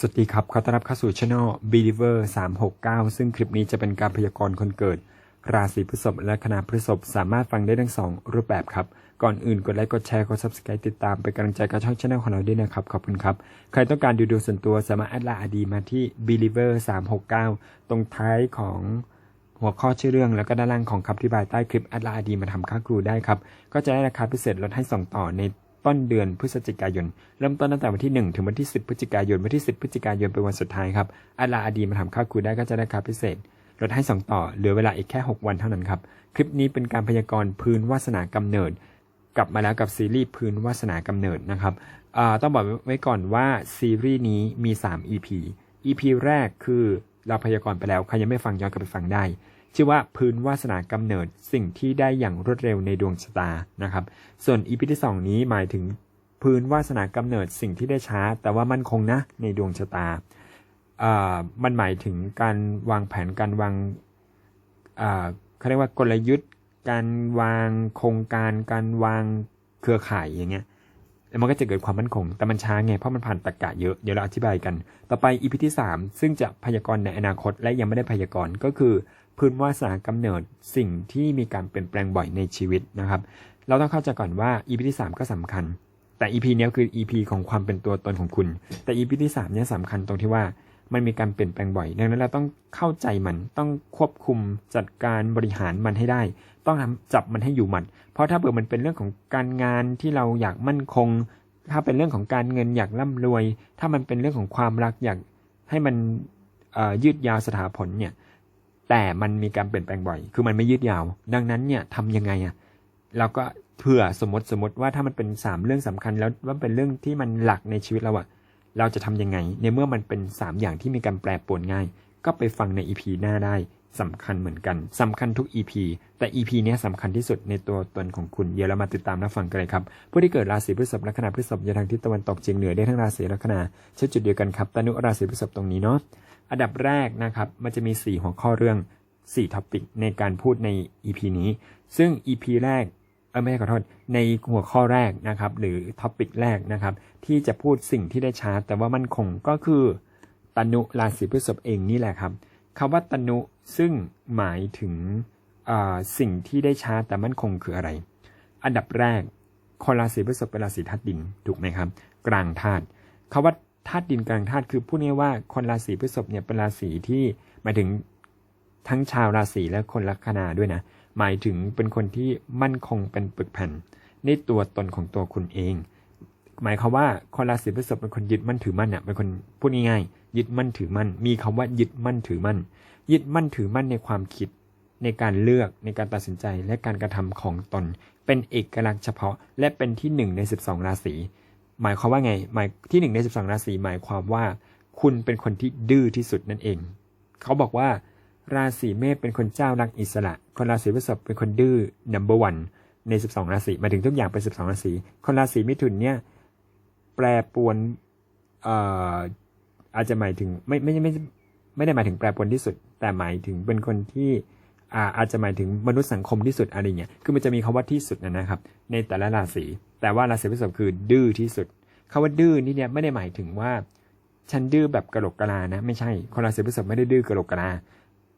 สวัสดีครับ ขอต้อนรับเข้าสู่ Channel Believer 369 ซึ่งคลิปนี้จะเป็นการพยากรณ์คนเกิด ราศีพฤษภและคณะพฤษภสามารถฟังได้ทั้งสองรูปแบบครับ ก่อนอื่นกดไลค์ กดแชร์ กด Subscribe ติดตามเป็นกำลังใจกับช่องช anel ของเราด้วยนะครับ ขอบคุณครับ ใครต้องการดูดวงส่วนตัวสามารถแอดไลน์อดีมาที่ Believer 369 ตรงท้ายของหัวข้อชื่อเรื่องแล้วก็ด้านล่างของคำอธิบายใต้คลิปแอดไลน์อดีมาทำค่าครูได้ครับ ก็จะได้ราคาพิเศษลดให้สองต่อใน ต้นเดือนพฤศจิกายน เริ่มต้นตั้งแต่วันที่ 1 ถึงวันที่ 10 พฤศจิกายน วันที่ 10 พฤศจิกายนเป็นวันสุดท้ายครับอาลาอดีมาทำค่าคูได้ก็จะได้ค่าพิเศษลดให้ 2 ต่อ เหลือเวลาอีกแค่ 6 วันเท่านั้นครับ คลิปนี้เป็นการพยากรณ์พื้นวาสนากำเนิด กลับมาแล้วกับซีรีส์พื้นวาสนากำเนิดนะครับต้องบอกไว้ก่อนว่าซีรีส์นี้มี 3 EP EP แรกคือเราพยากรณ์ไปแล้ว ใครยังไม่ฟังย้อนกลับไปฟังได้ ชื่อว่าพื้นวาสนากำเนิดสิ่งที่ได้อย่างรวดเร็วในดวงชะตานะครับ ส่วน EP ที่2นี้หมายถึงพื้นวาสนากำเนิดสิ่งที่ได้ช้า แต่ว่ามั่นคงนะในดวงชะตาอ่ามันหมายถึงการวางแผนการวางอ่าเขาเรียกว่ากลยุทธ์ การวางโครงการ การวางเครือข่ายอย่างเงี้ย มันก็จะเกิดความมั่นคง แต่มันช้าไง เพราะมันผ่านตรรกะเยอะ เดี๋ยวเราอธิบายกัน ต่อไป EP ที่ 3 ซึ่งจะพยากรณ์ในอนาคต และยังไม่ได้พยากรณ์ก็คือ พื้นวาสนากำเนิดสิ่งที่มีการเปลี่ยนแปลงบ่อยในชีวิตนะครับ เราต้องเข้าใจก่อนว่า EP ที่ 3 ก็สำคัญ แต่ EP เนี้ยคือ EP ของความเป็นตัวตนของคุณ แต่ EP ที่3เนี่ยสำคัญตรงที่ว่ามันมีการเปลี่ยนแปลงบ่อย ดังนั้นเราต้องเข้าใจมัน ต้องควบคุมจัดการบริหารมันให้ได้ ต้องทำจับมันให้อยู่หมัด เพราะถ้าเผื่อมันเป็นเรื่องของการงานที่เราอยากมั่นคง ถ้าเป็นเรื่องของการเงินอยากร่ำรวย ถ้ามันเป็นเรื่องของความรักอยากให้มันยืดยาวสถาผลเนี่ย แต่มันมีการเปลี่ยนแปลงบ่อย คือมันไม่ยืดยาว ดังนั้นเนี่ยทำยังไงอะเราก็เผื่อสมมติสมมติว่าถ้ามันเป็นสามเรื่องสำคัญแล้วว่าเป็นเรื่องที่มันหลักในชีวิตเราอะเราจะทำยังไง ในเมื่อมันเป็นสามอย่างที่มีการแปรปรวนง่าย ก็ไปฟังใน EP หน้าได้ สำคัญเหมือนกันสำคัญทุก EP แต่ EP เนี้ยสำคัญที่สุดในตัวตนของคุณ เดี๋ยวเรามาติดตามรับฟังกันเลยครับ ผู้ที่เกิดราศีพฤษภลัคนาพฤษภอยู่ทางทิศตะวันตกเฉียงเหนือได้ทั้งราศีลัคนาเช่นจุดเดียวกันครับตนุราศีพฤษภตรงนี้เนาะอันดับแรกนะครับมันจะมี 4 หัวข้อเรื่อง4ท็อปิกในการพูดใน EP นี้ ซึ่ง EP แรกเออไม่ใช่ขอโทษในหัวข้อแรกนะครับหรือท็อปิกแรกนะครับที่จะพูดสิ่งที่ได้ชาร์จแต่ว่ามั่นคงก็คือตนุราศีพฤษภเองนี่แหละครับ คำว่าตนุซึ่งหมายถึงสิ่งที่ได้ชาแต่มั่นคงคืออะไร อันดับแรกคนราศีพฤษภเป็นราศีธาตุดินถูกไหมครับ กลางธาตุคาว่าธาตุดินกลางธาตุคือพูดง่ายว่าคนราศีพฤษภเนี่ยเป็นราศีที่หมายถึงทั้งชาวราศีและคนลัคนาด้วยนะ หมายถึงเป็นคนที่มั่นคงเป็นปึกแผ่นในตัวตนของตัวคุณเอง หมายความว่าคนราศีพฤษภเป็นคนยึดมั่นถือมั่นเนี่ยเป็นคนพูดง่ายๆ ยึดมั่นถือมั่น มีคำว่ายึดมั่นถือมั่น ยึดมั่นถือมั่นในความคิด ในการเลือกในการตัดสินใจและการกระทำของตน เป็นเอกลักษณ์เฉพาะ และเป็นที่หนึ่งใน 12 ราศีหมายความว่าไงหมายที่หนึ่งใน 12 ราศีหมายความว่า คุณเป็นคนที่ดื้อที่สุดนั่นเอง เขาบอกว่า ราศีเมษเป็นคนเจ้ารักอิสระ คนราศีพฤษภเป็นคนดื้อ number one ใน 12 ราศีมาถึงทุกอย่างเป็น 12 ราศีคนราศีมิถุนเนี่ยแปรปวนเอ่อ อาจจะหมายถึงไม่ไม่ไม่ไม่ไม่ได้หมายถึงแปรปรวนที่สุด แต่หมายถึงเป็นคนที่อาอาจจะหมายถึงมนุษย์สังคมที่สุดอะไรเงี้ย คือมันจะมีคาว่าที่สุดนะครับ ในแต่ละราศี แต่ว่าราศีพฤษภคือดื้อที่สุดคาว่าดื้อนี่เนี่ยไม่ได้หมายถึงว่า ฉันดื้อแบบกระโหลกกะลานะ ไม่ใช่ คนราศีพฤษภไม่ได้ดื้อกระโหลกกะลา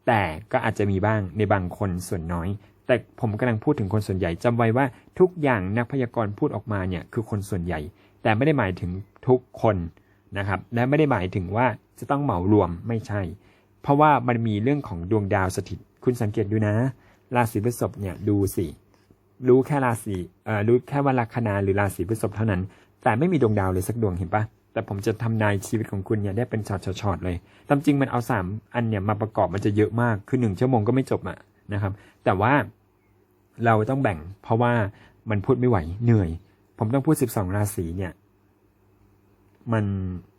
แต่ก็อาจจะมีบ้างในบางคนส่วนน้อย แต่ผมกำลังพูดถึงคนส่วนใหญ่จำไว้ว่าทุกอย่างนักพยากรณ์พูดออกมาเนี่ยคือคนส่วนใหญ่ แต่ไม่ได้หมายถึงทุกคน นะครับ และไม่ได้หมายถึงว่าจะต้องเหมารวมไม่ใช่ เพราะว่ามันมีเรื่องของดวงดาวสถิต คุณสังเกตดูนะ ราศีพฤษภเนี่ยดูสิ รู้แค่ราศีเอ่อรู้แค่ว่าลัคนาหรือราศีพฤษภเท่านั้น แต่ไม่มีดวงดาวเลยสักดวงเห็นปะแต่ผมจะทำนายชีวิตของคุณเนี่ยได้เป็นช็อตๆเลย ตามจริงมันเอาสามอันเนี่ยมาประกอบมันจะเยอะมาก คือหนึ่งชั่วโมงก็ไม่จบอะนะครับ แต่ว่าเราต้องแบ่งเพราะว่ามันพูดไม่ไหวเหนื่อย ผมต้องพูด 12 ราศีเนี่ย มัน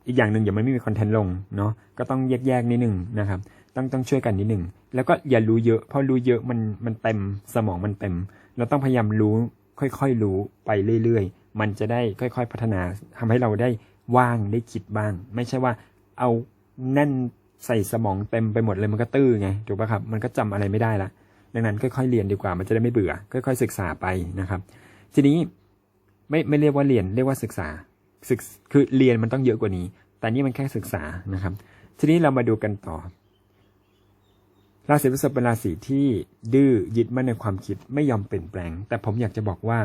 อีกอย่างหนึ่งอย่ามันไม่มีคอนเทนต์ลงเนาะก็ต้องแยกๆนิดหนึ่งนะครับ ต้องต้องช่วยกันนิดหนึ่งแล้วก็อย่ารู้เยอะ เพราะรู้เยอะมันมันเต็มสมองมันเต็ม เราต้องพยายามรู้ค่อยๆรู้ไปเรื่อยๆ มันจะได้ค่อยๆพัฒนาทำให้เราได้ว่างได้คิดบ้าง ไม่ใช่ว่าเอาแน่นใส่สมองเต็มไปหมดเลยมันก็ตื้อไงถูกปะครับมันก็จำอะไรไม่ได้ละดังนั้นค่อยๆเรียนดีกว่ามันจะได้ไม่เบื่อ ค่อยๆศึกษาไปนะครับ ทีนี้ไม่ไม่เรียกว่าเรียนเรียกว่าศึกษา ศึกคือเรียนมันต้องเยอะกว่านี้ แต่นี่มันแค่ศึกษานะครับ ทีนี้เรามาดูกันต่อ ราศีพฤษภเป็นราศีที่ดื้อยึดมั่นในความคิดไม่ยอมเปลี่ยนแปลง แต่ผมอยากจะบอกว่า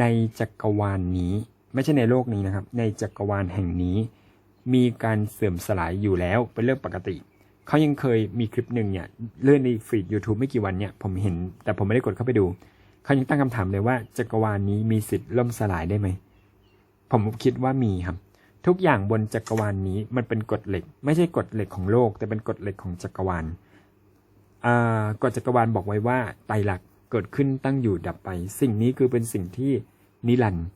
ในจักรวาลนนี้ ไม่ใช่ในโลกนี้นะครับ ในจักรวาลแห่งนี้ มีการเสื่อมสลายอยู่แล้วเป็นเรื่องปกติเขายังเคยมีคลิปหนึ่งเนี่ยเลื่อนในฟีด YouTube ไม่กี่วันเนี่ยผมเห็นแต่ผมไม่ได้กดเข้าไปดูเขายังตั้งคำถามเลยว่าจักรวาลนี้มีสิทธิ์ล่มสลายได้ไหม ผมคิดว่ามีครับ ทุกอย่างบนจักรวาลนี้มันเป็นกฎเหล็ก ไม่ใช่กฎเหล็กของโลก แต่เป็นกฎเหล็กของจักรวาลกฎจักรวาลบอกไว้ว่าไตรลักษณ์เกิดขึ้นตั้งอยู่ดับไป สิ่งนี้คือเป็นสิ่งที่นิรันด์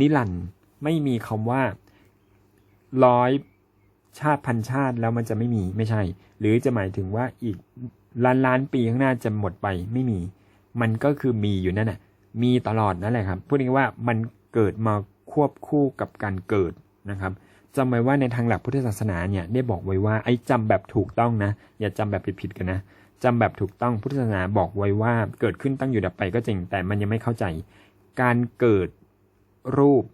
นิรันด์ไม่มีคำว่าร้อยชาติพันชาติแล้วมันจะไม่มีไม่ใช่ หรือจะหมายถึงว่าอีกล้านล้านปีข้างหน้าจะหมดไปไม่มี มันก็คือมีอยู่นั่นแหละมีตลอดนั่นแหละครับพูดง่ายว่ามันเกิดมา ควบคู่กับการเกิดนะครับจำไว้ว่าในทางหลักพุทธศาสนาเนี่ยได้บอกไว้ว่าไอ้จำแบบถูกต้องนะ อย่าจำแบบผิดๆกันนะจำแบบถูกต้องพุทธศาสนาบอกไว้ว่าเกิดขึ้นตั้งอยู่ดับไปก็จริง แต่มันยังไม่เข้าใจ การเกิดรูป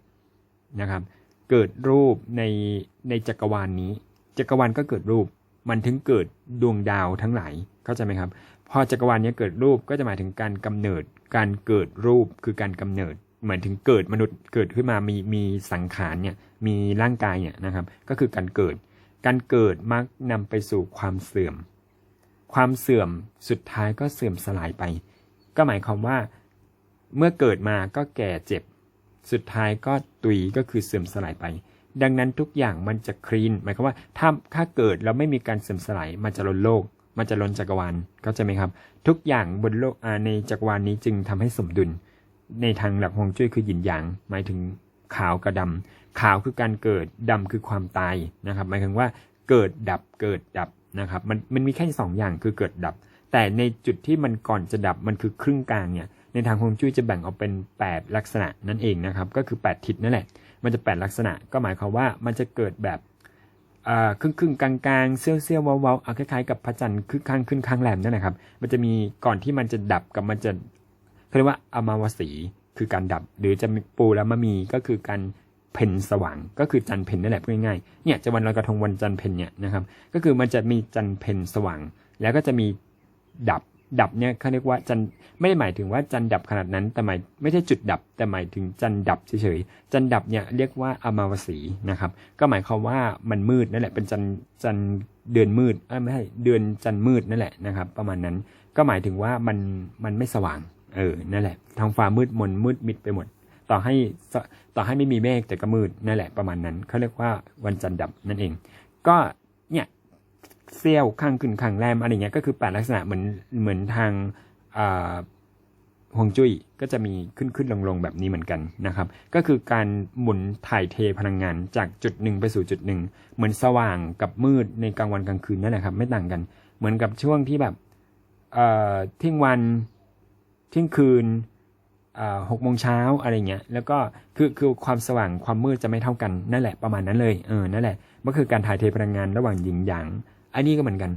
นะครับ เกิดรูปในในจักรวาลนนี้ จักรวาลก็เกิดรูป มันถึงเกิดดวงดาวทั้งหลายเข้าใจไหมครับ พอจักรวาลนี้เกิดรูปก็จะหมายถึงการกำเนิด การเกิดรูปคือการกำเนิด หมือนถึงเกิดมนุษย์เกิดขึ้นมามีมีสังขารเนี่ยมีร่างกายเนี่ยนะครับ ก็คือการเกิด การเกิดมักนำไปสู่ความเสื่อม ความเสื่อมสุดท้ายก็เสื่อมสลายไป ก็หมายความว่าเมื่อเกิดมาก็แก่เจ็บ สุดท้ายก็ตุยก็คือเสื่อมสลายไป ดังนั้นทุกอย่างมันจะคลีนหมายความว่าถ้าถ้าเกิดแล้วไม่มีการเสื่อมสลายมันจะล้นโลก มันจะล้นจักรวาลเข้าใจไหมครับ ทุกอย่างบนโลกในจักรวาลนี้จึงทำให้สมดุล ในทางหลักฮวงจุ้ยคือหยินหยาง หมายถึงขาวกับดำขาวคือการเกิดดำคือความตายนะครับ หมายถึงว่าเกิดดับเกิดดับนะครับ มันมันมีแค่สองอย่างคือเกิดดับ แต่ในจุดที่มันก่อนจะดับมันคือครึ่งกลางเนี่ยในทางฮวงจุ้ยจะแบ่งออกเป็น 8 ลักษณะนั่นเองนะครับ ก็คือ 8 ทิศนั่นแหละ มันจะ 8 ลักษณะ ก็หมายความว่ามันจะเกิดแบบครึ่งครึ่งกลางกลางเซี่ยวเซี่ยวเว้าๆเอาคล้ายๆกับพระจันทร์คือข้างขึ้นข้างแรมนั่นแหละครับ มันจะมีก่อนที่มันจะดับกับมันจะ เขาเรียกว่าอมาวสีคือการดับ หรือจะปูแล้วมามีก็คือการเพ่นสว่างก็คือจันเพ่นนั่นแหละพูดง่ายๆเนี่ยจะวันลอยกระทงวันจันเพ่นเนี่ยนะครับก็คือมันจะมีจันเพ่นสว่าง แล้วก็จะมีดับดับเนี่ยเขาเรียกว่าจันไม่ได้หมายถึงว่าจันดับขนาดนั้น แต่หมายไม่ใช่จุดดับ แต่หมายถึงจันดับเฉยๆจันดับเนี่ยเรียกว่าอมาวสีนะครับ ก็หมายความว่ามันมืดนั่นแหละเป็นจันจันเดือนมืดไม่ใช่เดือนจันมืดนั่นแหละนะครับ ประมาณนั้นก็หมายถึงว่ามันมันไม่สว่าง เออนั่นแหละท้องฟ้ามืดมนมืดมิดไปหมด ต่อให้ต่อให้ไม่มีเมฆแต่ก็มืดนั่นแหละประมาณนั้นเขาเรียกว่าวันจันทร์ดับนั่นเอง ก็เนี่ยเซี่ยวข้างขึ้นข้างแรมอะไรเงี้ยก็คือแปดลักษณะเหมือนเหมือนทางอ่าฮวงจุ้ยก็จะมีขึ้นขึ้นลงลงแบบนี้เหมือนกันนะครับ ก็คือการหมุนถ่ายเทพลังงานจากจุดหนึ่งไปสู่จุดหนึ่งเหมือนสว่างกับมืดในกลางวันกลางคืนนั่นแหละครับ ไม่ต่างกัน เหมือนกับช่วงที่แบบเอ่อเที่ยงวัน เที่ยงคืนหกโมงเช้าอะไรเงี้ย แล้วก็คือคือความสว่างความมืดจะไม่เท่ากันนั่นแหละประมาณนั้นเลย เออ นั่นแหละมันคือการถ่ายเทพลังงานระหว่างหยินหยาง อันนี้ก็เหมือนกัน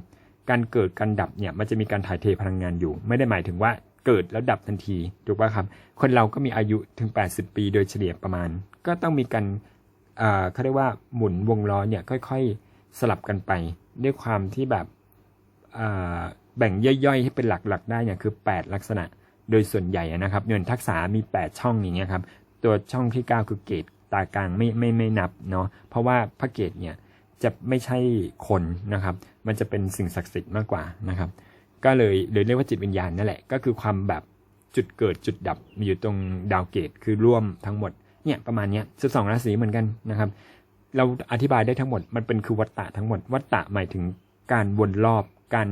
การเกิดการดับเนี่ยมันจะมีการถ่ายเทพลังงานอยู่ ไม่ได้หมายถึงว่าเกิดแล้วดับทันที ถูกป่ะครับ คนเราก็มีอายุถึง 80 ปีโดยเฉลี่ยประมาณ ก็ต้องมีการอ่าเขาเรียกว่าหมุนวงล้อเนี่ยค่อยๆสลับกันไป ด้วยความที่แบบอ่าแบ่งย่อยๆให้เป็นหลักๆได้เนี่ยคือ 8 ลักษณะ โดยส่วนใหญ่นะครับเงินทักษะมี 8 ช่องอย่างเงี้ยครับ ตัวช่องที่ 9 คือเกตตากลางไม่ไม่ไม่นับเนาะเพราะว่าพระเกตเนี่ยจะไม่ใช่คนนะครับ มันจะเป็นสิ่งศักดิ์สิทธิ์มากกว่านะครับ ก็เลยเลยเรียกว่าจิตวิญญาณนั่นแหละ ก็คือความแบบจุดเกิดจุดดับมีอยู่ตรงดาวเกตคือร่วมทั้งหมดเนี่ยประมาณเนี้ยสิบสองราศีเหมือนกันนะครับ เราอธิบายได้ทั้งหมดมันเป็นคือวัตตะทั้งหมด วัตตะหมายถึงการวนรอบการ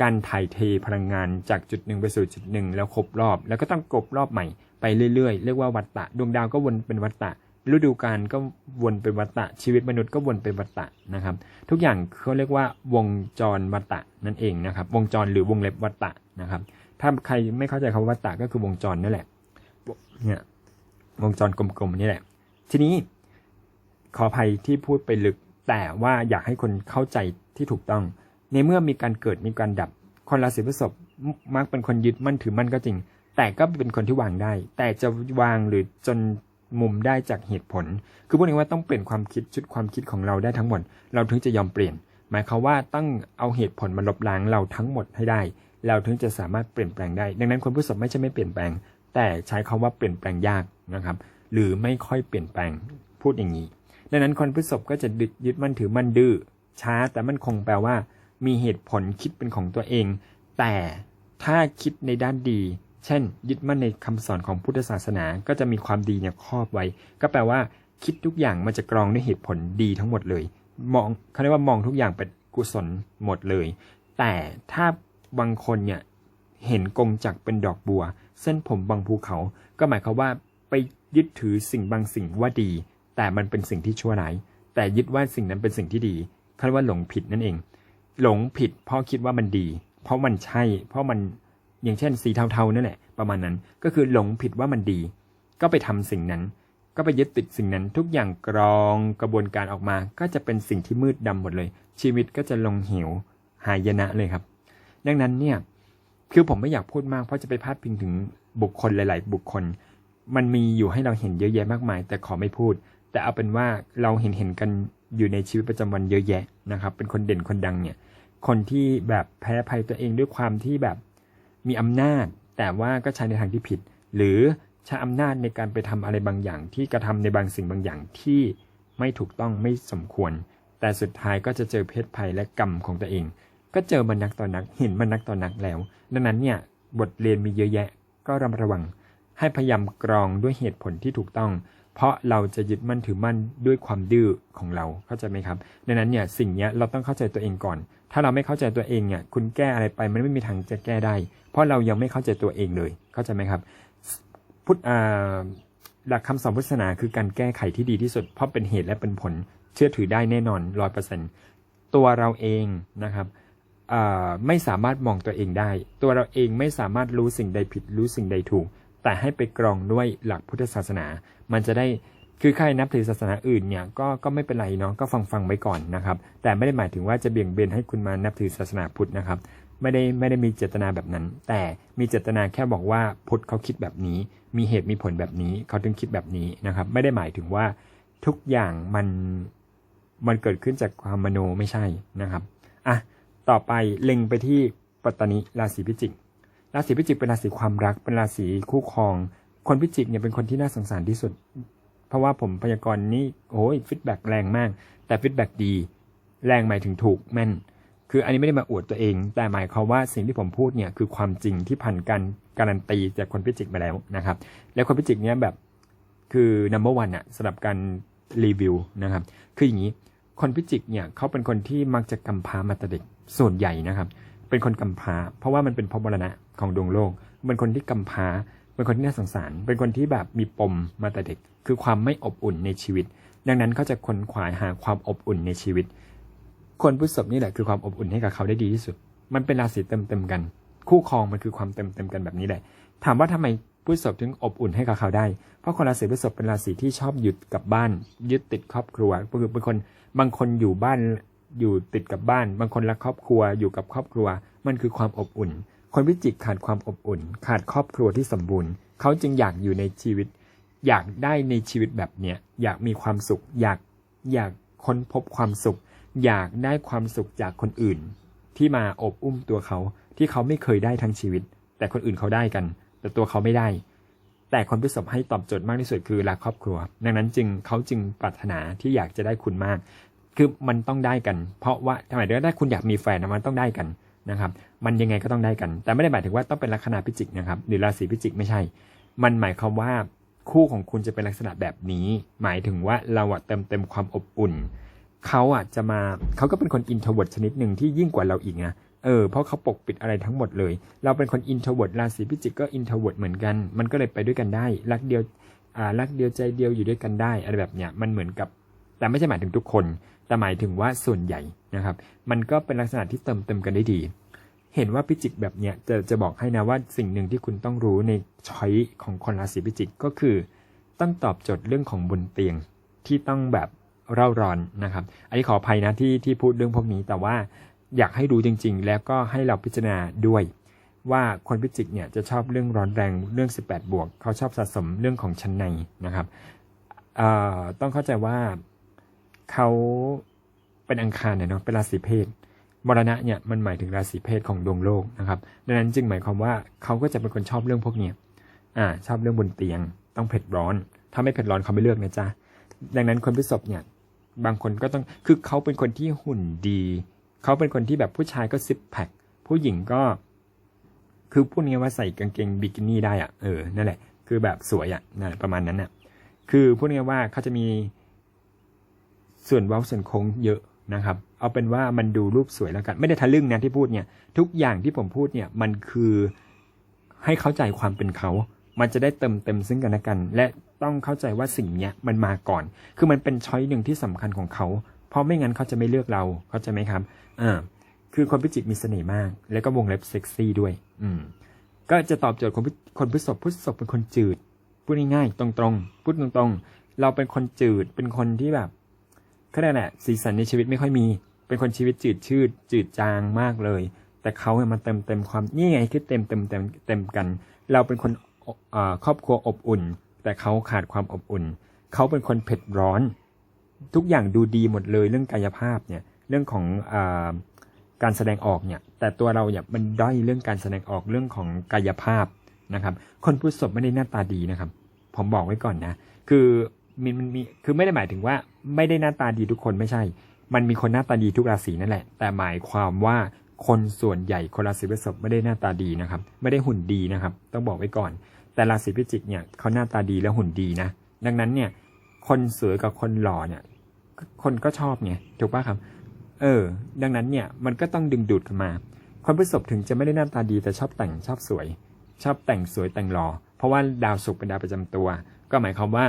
การถ่ายเทพลังงานจากจุดหนึ่งไปสู่จุดหนึ่งแล้วครบรอบ แล้วก็ต้องกบรอบใหม่ไปเรื่อยๆ เรียกว่าวัตตะดวงดาวก็วนเป็นวัตตะฤดูกาลก็วนเป็นวัตตะชีวิตมนุษย์ก็วนเป็นวัตตะนะครับ ทุกอย่างเขาเรียกว่าวงจรวัตตะนั่นเองนะครับ วงจรหรือวงเล็บวัตตะนะครับ ถ้าใครไม่เข้าใจคำว่าวัตตะก็คือวงจรนั่นแหละเนี่ยวงจรกลมๆนี่แหละ ทีนี้ขออภัยที่พูดไปลึกแต่ว่าอยากให้คนเข้าใจที่ถูกต้อง ในเมื่อมีการเกิดมีการดับ คนราศีพฤษภมักเป็นคนยึดมั่นถือมั่นก็จริง แต่ก็เป็นคนที่วางได้ แต่จะวางหรือจนมุมได้จากเหตุผล คือพูดง่ายว่าต้องเปลี่ยนความคิดชุดความคิดของเราได้ทั้งหมด เราถึงจะยอมเปลี่ยน หมายความว่าต้องเอาเหตุผลมาลบล้างเราทั้งหมดให้ได้ เราถึงจะสามารถเปลี่ยนแปลงได้ ดังนั้นคนผู้สบไม่ใช่ไม่เปลี่ยนแปลง แต่ใช้คาว่าเปลี่ยนแปลงยากนะครับ หรือไม่ค่อยเปลี่ยนแปลง พูดอย่างนี้ ดังนั้นคนพฤษภก็จะดึดยึดมั่นถือมั่นดื้อช้าแต่มันคงแปลว่า มีเหตุผลคิดเป็นของตัวเอง แต่ถ้าคิดในด้านดี เช่น ยึดมั่นในคำสอนของพุทธศาสนา ก็จะมีความดีเนี่ยครอบไว้ ก็แปลว่าคิดทุกอย่างมันจะกรองด้วยเหตุผลดีทั้งหมดเลย มองเขาเรียกว่ามองทุกอย่างเป็นกุศลหมดเลย แต่ถ้าบางคนเนี่ยเห็นกงจักรเป็นดอกบัว เส้นผมบางภูเขา ก็หมายความว่าไปยึดถือสิ่งบางสิ่งว่าดี แต่มันเป็นสิ่งที่ชั่วร้ายแต่ยึดว่าสิ่งนั้นเป็นสิ่งที่ดีเขาเรียกว่าหลงผิดนั่นเอง หลงผิด เพราะคิดว่ามันดี เพราะมันใช่ เพราะมันอย่างเช่น สีเทาๆนั่นแหละประมาณนั้น ก็คือหลงผิดว่ามันดี ก็ไปทำสิ่งนั้น ก็ไปยึดติดสิ่งนั้นทุกอย่างกรองกระบวนการออกมา ก็จะเป็นสิ่งที่มืดดำหมดเลย ชีวิตก็จะลงเหวหายนะเลยครับ ดังนั้นเนี่ยคือผมไม่อยากพูดมากเพราะจะไปพาดพิงถึงบุคคลหลาย ๆ บุคคล มันมีอยู่ให้เราเห็นเยอะแยะมากมาย แต่ขอไม่พูด แต่เอาเป็นว่าเราเห็นเห็นกัน อยู่ในชีวิตประจำวันเยอะแยะนะครับ เป็นคนเด่นคนดังเนี่ย คนที่แบบแพ้ภัยตัวเองด้วยความที่แบบมีอำนาจ แต่ว่าก็ใช้ในทางที่ผิด หรือใช้อำนาจในการไปทำอะไรบางอย่าง ที่กระทำในบางสิ่งบางอย่างที่ไม่ถูกต้องไม่สมควร แต่สุดท้ายก็จะเจอเพศภัยและกรรมของตัวเอง ก็เจอมันนักต่อนนัก เห็นมันนักต่อนนักแล้ว ดังนั้นเนี่ยบทเรียนมีเยอะแยะ ก็ระมัดระวัง ให้พยายามกรองด้วยเหตุผลที่ถูกต้อง เพราะเราจะยึดมั่นถือมั่นด้วยความดื้อของเราเข้าใจไหมครับ ดังนั้นเนี่ยสิ่งเนี้ยเราต้องเข้าใจตัวเองก่อน ถ้าเราไม่เข้าใจตัวเองเนี่ยคุณแก้อะไรไปมันไม่มีทางจะแก้ได้ เพราะเรายังไม่เข้าใจตัวเองเลย เข้าใจไหมครับพุทธหลักคำสอนพุทธศาสนาคือการแก้ไขที่ดีที่สุด เพราะเป็นเหตุและเป็นผลเชื่อถือได้แน่นอนร้อยเปอร์เซ็นตัวเราเองนะครับไม่สามารถมองตัวเองได้ ตัวเราเองไม่สามารถรู้สิ่งใดผิดรู้สิ่งใดถูก แต่ให้ไปกรองด้วยหลักพุทธศาสนา มันจะได้คือใครนับถือศาสนาอื่นเนี่ยก็ก็ไม่เป็นไรเนาะก็ฟังฟังไว้ก่อนนะครับ แต่ไม่ได้หมายถึงว่าจะเบี่ยงเบนให้คุณมานับถือศาสนาพุทธนะครับ ไม่ได้ไม่ได้มีเจตนาแบบนั้น แต่มีเจตนาแค่บอกว่าพุทธเขาคิดแบบนี้ มีเหตุมีผลแบบนี้เขาถึงคิดแบบนี้นะครับ ไม่ได้หมายถึงว่าทุกอย่างมันมันเกิดขึ้นจากความมโนไม่ใช่นะครับอะต่อไปเล็งไปที่ปัตตานีราศีพิจิกราศีพิจิกเป็นราศีความรักเป็นราศีคู่ครอง คนพิจิกเนี่ยเป็นคนที่น่าสงสารที่สุด เพราะว่าผมพยากรณ์นี่โอ้ยฟีดแบ็กแรงมาก แต่ฟีดแบ็กดี แรงหมายถึงถูกแม่น คืออันนี้ไม่ได้มาอวดตัวเอง แต่หมายความว่าสิ่งที่ผมพูดเนี่ยคือความจริงที่ผ่านการการันตีจากคนพิจิกมาแล้วนะครับ แล้วคนพิจิกเนี่ยแบบคือ number one อะสำหรับการรีวิวนะครับ คืออย่างนี้คนพิจิกเนี่ยเขาเป็นคนที่มักจะกำพร้ามาแต่เด็กส่วนใหญ่นะครับ เป็นคนกำพร้า เพราะว่ามันเป็นพบมรณะของดวงโลกเป็นคนที่กำพร้า เป็นคนที่น่าสงสาร เป็นคนที่แบบมีปมมาแต่เด็ก คือความไม่อบอุ่นในชีวิต ดังนั้นเขาจะค้นขวายหาความอบอุ่นในชีวิต คนพฤษภนี่แหละคือความอบอุ่นให้กับเขาได้ดีที่สุด มันเป็นราศีเต็มๆกัน คู่ครองมันคือความเต็มๆกันแบบนี้แหละ ถามว่าทำไมพฤษภถึงอบอุ่นให้กับเขาได้ เพราะคนราศีพฤษภเป็นราศีที่ชอบหยุดกับบ้าน ยึดติดครอบครัวคือเป็นคนบางคนอยู่บ้านอยู่ติดกับบ้าน บางคนรักครอบครัวอยู่กับครอบครัว มันคือความอบอุ่น คนพิจิกขาดความอบอุ่น ขาดครอบครัวที่สมบูรณ์ เขาจึงอยากอยู่ในชีวิต อยากได้ในชีวิตแบบเนี้ยอยากมีความสุข อยากอยากค้นพบความสุข อยากได้ความสุขจากคนอื่น ที่มาอบอุ้มตัวเขาที่เขาไม่เคยได้ทั้งชีวิต แต่คนอื่นเขาได้กัน แต่ตัวเขาไม่ได้ แต่คนพฤษภให้ตอบโจทย์มากที่สุดคือรักครอบครัว ดังนั้นจึงเขาจึงปรารถนาที่อยากจะได้คุณมาก คือมันต้องได้กัน เพราะว่าทำไมถึงได้คุณอยากมีแฟนมันต้องได้กัน นะครับ มันยังไงก็ต้องได้กัน แต่ไม่ได้หมายถึงว่าต้องเป็นลัคนาพิจิกนะครับ หรือราศีพิจิกไม่ใช่ มันหมายความว่าคู่ของคุณจะเป็นลักษณะแบบนี้ หมายถึงว่าเราอะเติมเต็มความอบอุ่น เขาอะจะมาเขาก็เป็นคนอินโทรเวิร์ดชนิดหนึ่งที่ยิ่งกว่าเราอีกนะเออเพราะเขาปกปิดอะไรทั้งหมดเลย เราเป็นคนอินโทรเวิร์ดราศีพิจิกก็อินโทรเวิร์ดเหมือนกัน มันก็เลยไปด้วยกันได้ รักเดียวอ่ารักเดียวใจเดียวอยู่ด้วยกันได้อะไรแบบเนี้ยมันเหมือนกับ แต่ไม่ใช่หมายถึงทุกคน แต่หมายถึงว่าส่วนใหญ่นะครับ มันก็เป็นลักษณะที่เติมเต็มกันได้ดี เห็นว่าพิจิกแบบเนี้ยจะจะบอกให้นะว่าสิ่งหนึ่งที่คุณต้องรู้ในช้อยของคนราศีพิจิกก็คือ ต้องตอบโจทย์เรื่องของบนเตียงที่ต้องแบบเร่าร้อนนะครับ อันนี้ขออภัยนะที่ที่พูดเรื่องพวกนี้ แต่ว่าอยากให้ดูจริง ๆ แล้วก็ให้เราพิจารณาด้วย ว่าคนพิจิกเนี่ยจะชอบเรื่องร้อนแรงเรื่อง 18 บวก เขาชอบสะสมเรื่องของชั้นในนะครับต้องเข้าใจว่า เขาเป็นอังคารเนี่ยเนาะเป็นราศีเพศมรณะเนี่ยมันหมายถึงราศีเพศของดวงโลกนะครับ ดังนั้นจึงหมายความว่าเขาก็จะเป็นคนชอบเรื่องพวกเนี้ยอ่าชอบเรื่องบนเตียง ต้องเผ็ดร้อน ถ้าไม่เผ็ดร้อนเขาไม่เลือกนะจ๊ะดังนั้นคนพฤษภเนี่ยบางคนก็ต้องคือเขาเป็นคนที่หุ่นดีเขาเป็นคนที่แบบผู้ชายก็ซิปแพคผู้หญิงก็ คือพูดง่ายว่าใส่กางเกงบิกินี่ได้อะเออนั่นแหละ คือแบบสวยอะนั่นแหละประมาณนั้นน่ะคือพูดง่ายว่าเขาจะมี ส่วนเว้าส่วนโค้งเยอะนะครับ เอาเป็นว่ามันดูรูปสวยแล้วกัน ไม่ได้ทะลึ่งนะที่พูดเนี่ย ทุกอย่างที่ผมพูดเนี่ยมันคือให้เข้าใจความเป็นเขา มันจะได้เติมเต็มซึ่งกันและกัน และต้องเข้าใจว่าสิ่งเนี้ยมันมาก่อน คือมันเป็นช้อยหนึ่งที่สำคัญของเขา เพราะไม่งั้นเขาจะไม่เลือกเราเข้าใจไหมครับอ่าคือคนพิจิกมีเสน่ห์มาก แล้วก็วงเล็บเซ็กซี่ด้วย อืม ก็จะตอบโจทย์คนพฤคนพฤษภพฤษภเป็นคนจืด พูดง่ายๆ ตรงๆ พูดตรงๆ เราเป็นคนจืด เป็นคนที่แบบ ก็ได้แหละสีสันในชีวิตไม่ค่อยมี เป็นคนชีวิตจืดชืดจืดจางมากเลย แต่เขาเนี่ยมาเติมเต็มความนี่ไงคือเต็มเต็มเต็มเต็มกัน เราเป็นคนครอบครัวอบอุ่น แต่เขาขาดความอบอุ่น เขาเป็นคนเผ็ดร้อน ทุกอย่างดูดีหมดเลยเรื่องกายภาพเนี่ยเรื่องของอการแสดงออกเนี่ย แต่ตัวเราเนี่ยมันด้อยเรื่องการแสดงออกเรื่องของกายภาพนะครับ คนพุทธศพไม่ได้หน้าตาดีนะครับ ผมบอกไว้ก่อนนะ คือ มันมันมีคือไม่ได้หมายถึงว่า ไม่ได้หน้าตาดีทุกคนไม่ใช่ มันมีคนหน้าตาดีทุกราศีนั่นแหละ แต่หมายความว่าคนส่วนใหญ่คนราศีพฤษภไม่ได้หน้าตาดีนะครับ ไม่ได้หุ่นดีนะครับ ต้องบอกไว้ก่อน แต่ราศีพิจิกเนี่ยเขาหน้าตาดีและหุ่นดีนะ ดังนั้นเนี่ย คนสวยกับคนหล่อเนี่ย คนก็ชอบไงถูกป่ะครับ เออ ดังนั้นเนี่ยมันก็ต้องดึงดูดกันมา คนพฤษภถึงจะไม่ได้หน้าตาดีแต่ชอบแต่งชอบสวย ชอบแต่งสวยแต่งหล่อเพราะว่าดาวศุกร์เป็นดาวประจำตัว ก็หมายความว่า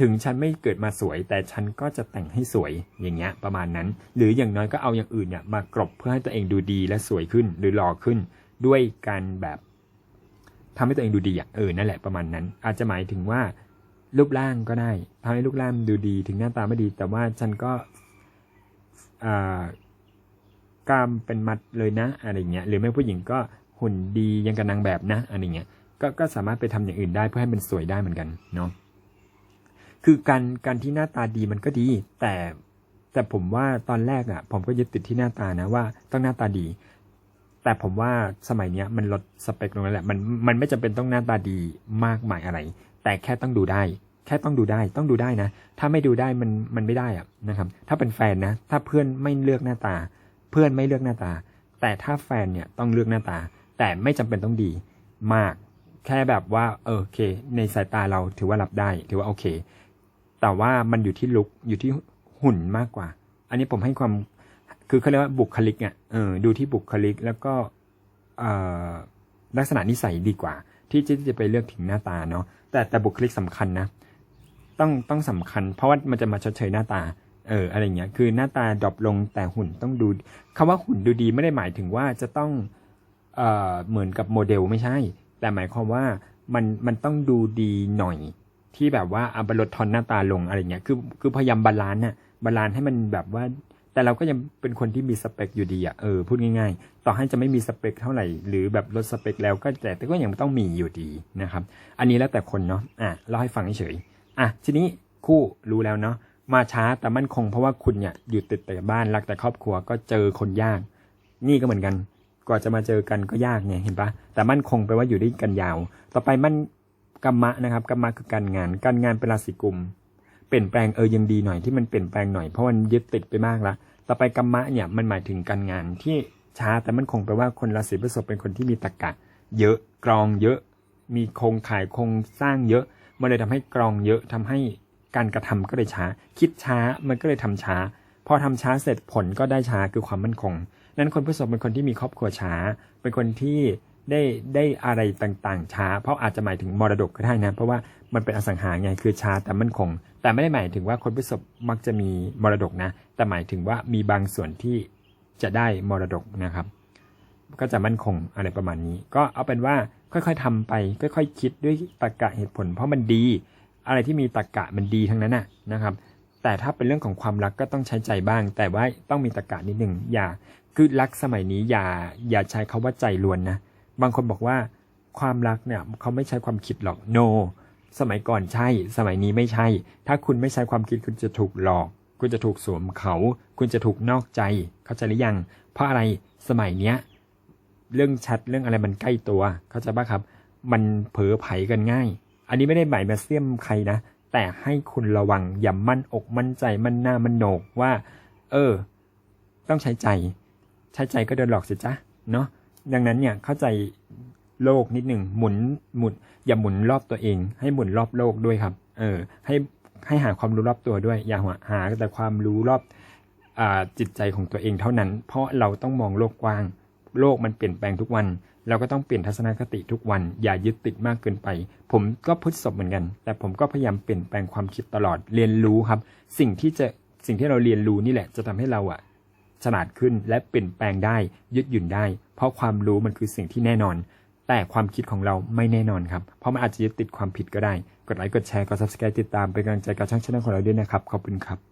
ถึงฉันไม่เกิดมาสวย แต่ฉันก็จะแต่งให้สวยอย่างเงี้ยประมาณนั้น หรืออย่างน้อยก็เอาอย่างอื่นเนี่ยมากรบเพื่อให้ตัวเองดูดีและสวยขึ้นหรือหล่อขึ้น ด้วยการแบบทำให้ตัวเองดูดีอะเออนั่นแหละประมาณนั้น อาจจะหมายถึงว่ารูปร่างก็ได้ทำให้รูปร่างดูดีถึงหน้าตาไม่ดี แต่ว่าฉันก็อ่ากล้ามเป็นมัดเลยนะอะไรเงี้ยหรือไม่ผู้หญิงก็หุ่นดียังกับนางแบบนะอะไรเงี้ยก็ก็สามารถไปทำอย่างอื่นได้เพื่อให้มันสวยได้เหมือนกันเนาะ คือการการที่หน้าตาดีมันก็ดี แต่แต่ผมว่าตอนแรกอะ่ะ ผมก็ยึดติดที่หน้าตานะว่าต้องหน้าตาดี แต่ผมว่าสมัยเนี้ยมันลดสเปคลงแล้วแหละมันมันไม่จำเป็นต้องหน้าตาดีมากมายอะไร แต่แค่ต้องดูได้ แค่ต้องดูได้ ต้องดูได้นะ ถ้าไม่ดูได้มันมันไม่ได้อะนะครับ ถ้าเป็นแฟนนะ ถ้าเพื่อนไม่เลือกหน้าตา เพื่อนไม่เลือกหน้าตา แต่ถ้าแฟนเนี่ยต้องเลือกหน้าตา แต่ไม่จำเป็นต้องดีมาก แค่แบบว่าเออโอเค ในสายตาเราถือว่ารับได้ ถือว่าโอเค แต่ว่ามันอยู่ที่ลุกอยู่ที่หุ่นมากกว่า อันนี้ผมให้ความคือเขาเรียกว่าบุคลิกอะเออดูที่บุคลิกแล้วก็ลักษณะนิสัยดีกว่า ที่จะจะไปเลือกถึงหน้าตาเนาะแต่แต่บุคลิกสำคัญนะ ต้องต้องสำคัญ เพราะว่ามันจะมาชดเชยหน้าตาเอออะไรเงี้ยคือหน้าตาดรอปลงแต่หุ่นต้องดูคำว่าหุ่นดูดีไม่ได้หมายถึงว่าจะต้องเอ่อเหมือนกับโมเดลไม่ใช่ แต่หมายความว่ามันมันต้องดูดีหน่อย ที่แบบว่าเอาไปลดทอนหน้าตาลงอะไรเงี้ยคือคือพยายามบาลานซ์น่ะบาลานซ์ให้มันแบบว่า แต่เราก็ยังเป็นคนที่มีสเปคอยู่ดีอะเออพูดง่ายๆ ต่อให้จะไม่มีสเปคเท่าไหร่ หรือแบบลดสเปคแล้วก็แต่แต่ก็ยังต้องมีอยู่ดีนะครับ อันนี้แล้วแต่คนเนาะอะเล่าให้ฟังเฉยๆอะทีนี้คู่รู้แล้วเนาะมาช้าแต่มั่นคงเพราะว่าคุณเนี่ยอยู่ติดแต่บ้านรักแต่ครอบครัวก็เจอคนยาก นี่ก็เหมือนกันกว่าจะมาเจอกันก็ยากไงเห็นปะแต่มั่นคงแปลว่าอยู่ด้วยกันยาว ต่อไปมั่น กรรมะนะครับกรรมะคือการงาน การงานเป็นราศีกุมเปลี่ยนแปลงเออยังดีหน่อยที่มันเปลี่ยนแปลงหน่อยเพราะมันยึดติดไปมากละต่อไปกรรมะเนี่ยมันหมายถึงการงานที่ช้าแต่มันคงแปลว่าคนราศีพฤษภเป็นคนที่มีตรรกะ เยอะกรองเยอะ มีโครงข่ายโครงสร้างเยอะมันเลยทำให้กรองเยอะทำให้การกระทำก็เลยช้า คิดช้ามันก็เลยทำช้า พอทำช้าเสร็จผลก็ได้ช้าคือความมั่นคง นั้นคนพฤษภเป็นคนที่มีครอบครัวช้า เป็นคนที่ ได้ได้อะไรต่างๆ ช้า เพราะอาจจะหมายถึงมรดกก็ได้นะ เพราะว่ามันเป็นอสังหาไงคือช้าแต่มั่นคง แต่ไม่ได้หมายถึงว่าคนพฤษภมักจะมีมรดกนะ แต่หมายถึงว่ามีบางส่วนที่จะได้มรดกนะครับ ก็จะมั่นคงอะไรประมาณนี้ ก็เอาเป็นว่าค่อยๆทำไป ค่อยๆคิดด้วยตรรกะเหตุผล เพราะมันดี อะไรที่มีตรรกะมันดีทั้งนั้นน่ะนะครับ แต่ถ้าเป็นเรื่องของความรักก็ต้องใช้ใจบ้าง แต่ว่าต้องมีตรรกะนิดหนึ่งอย่าคือรักสมัยนี้อย่าอย่าใช้คาว่าใจล้วนนะ บางคนบอกว่าความรักเนี่ยเขาไม่ใช้ความคิดหรอก no สมัยก่อนใช่ สมัยนี้ไม่ใช่ ถ้าคุณไม่ใช้ความคิดคุณจะถูกหลอก คุณจะถูกสวมเขา คุณจะถูกนอกใจ เข้าใจหรือยัง เพราะอะไรสมัยเนี้ยเรื่องชัดเรื่องอะไรมันใกล้ตัว เข้าใจปะครับ มันเผลอไผกันง่าย อันนี้ไม่ได้หมายมาเสี่ยมใครนะ แต่ให้คุณระวังอย่ามั่นอกมั่นใจมั่นหน้ามั่นโหนกว่า เออ ต้องใช้ใจ ใช้ใจก็โดนหลอกสิจ๊ะเนาะ ดังนั้นเนี่ยเข้าใจโลกนิดหนึ่งหมุนหมุนอย่าหมุนรอบตัวเอง ให้หมุนรอบโลกด้วยครับ เออ ให้ให้หาความรู้รอบตัวด้วย อย่าหาแต่ความรู้รอบอ่าจิตใจของตัวเองเท่านั้น เพราะเราต้องมองโลกกว้าง โลกมันเปลี่ยนแปลงทุกวัน เราก็ต้องเปลี่ยนทัศนคติทุกวัน อย่ายึดติดมากเกินไป ผมก็พุทธศพเหมือนกัน แต่ผมก็พยายามเปลี่ยนแปลงความคิดตลอดเรียนรู้ครับ สิ่งที่จะสิ่งที่เราเรียนรู้นี่แหละ จะทำให้เราอะ ฉลาดขึ้นและเปลี่ยนแปลงได้ยืดหยุ่นได้ เพราะความรู้มันคือสิ่งที่แน่นอน แต่ความคิดของเราไม่แน่นอนครับ เพราะมันอาจจะยึดติดความผิดก็ได้ กดไลค์กดแชร์กด subscribe ติดตามเป็นกำลังใจกับช่องช anel ของเราด้วยนะครับ ขอบคุณครับ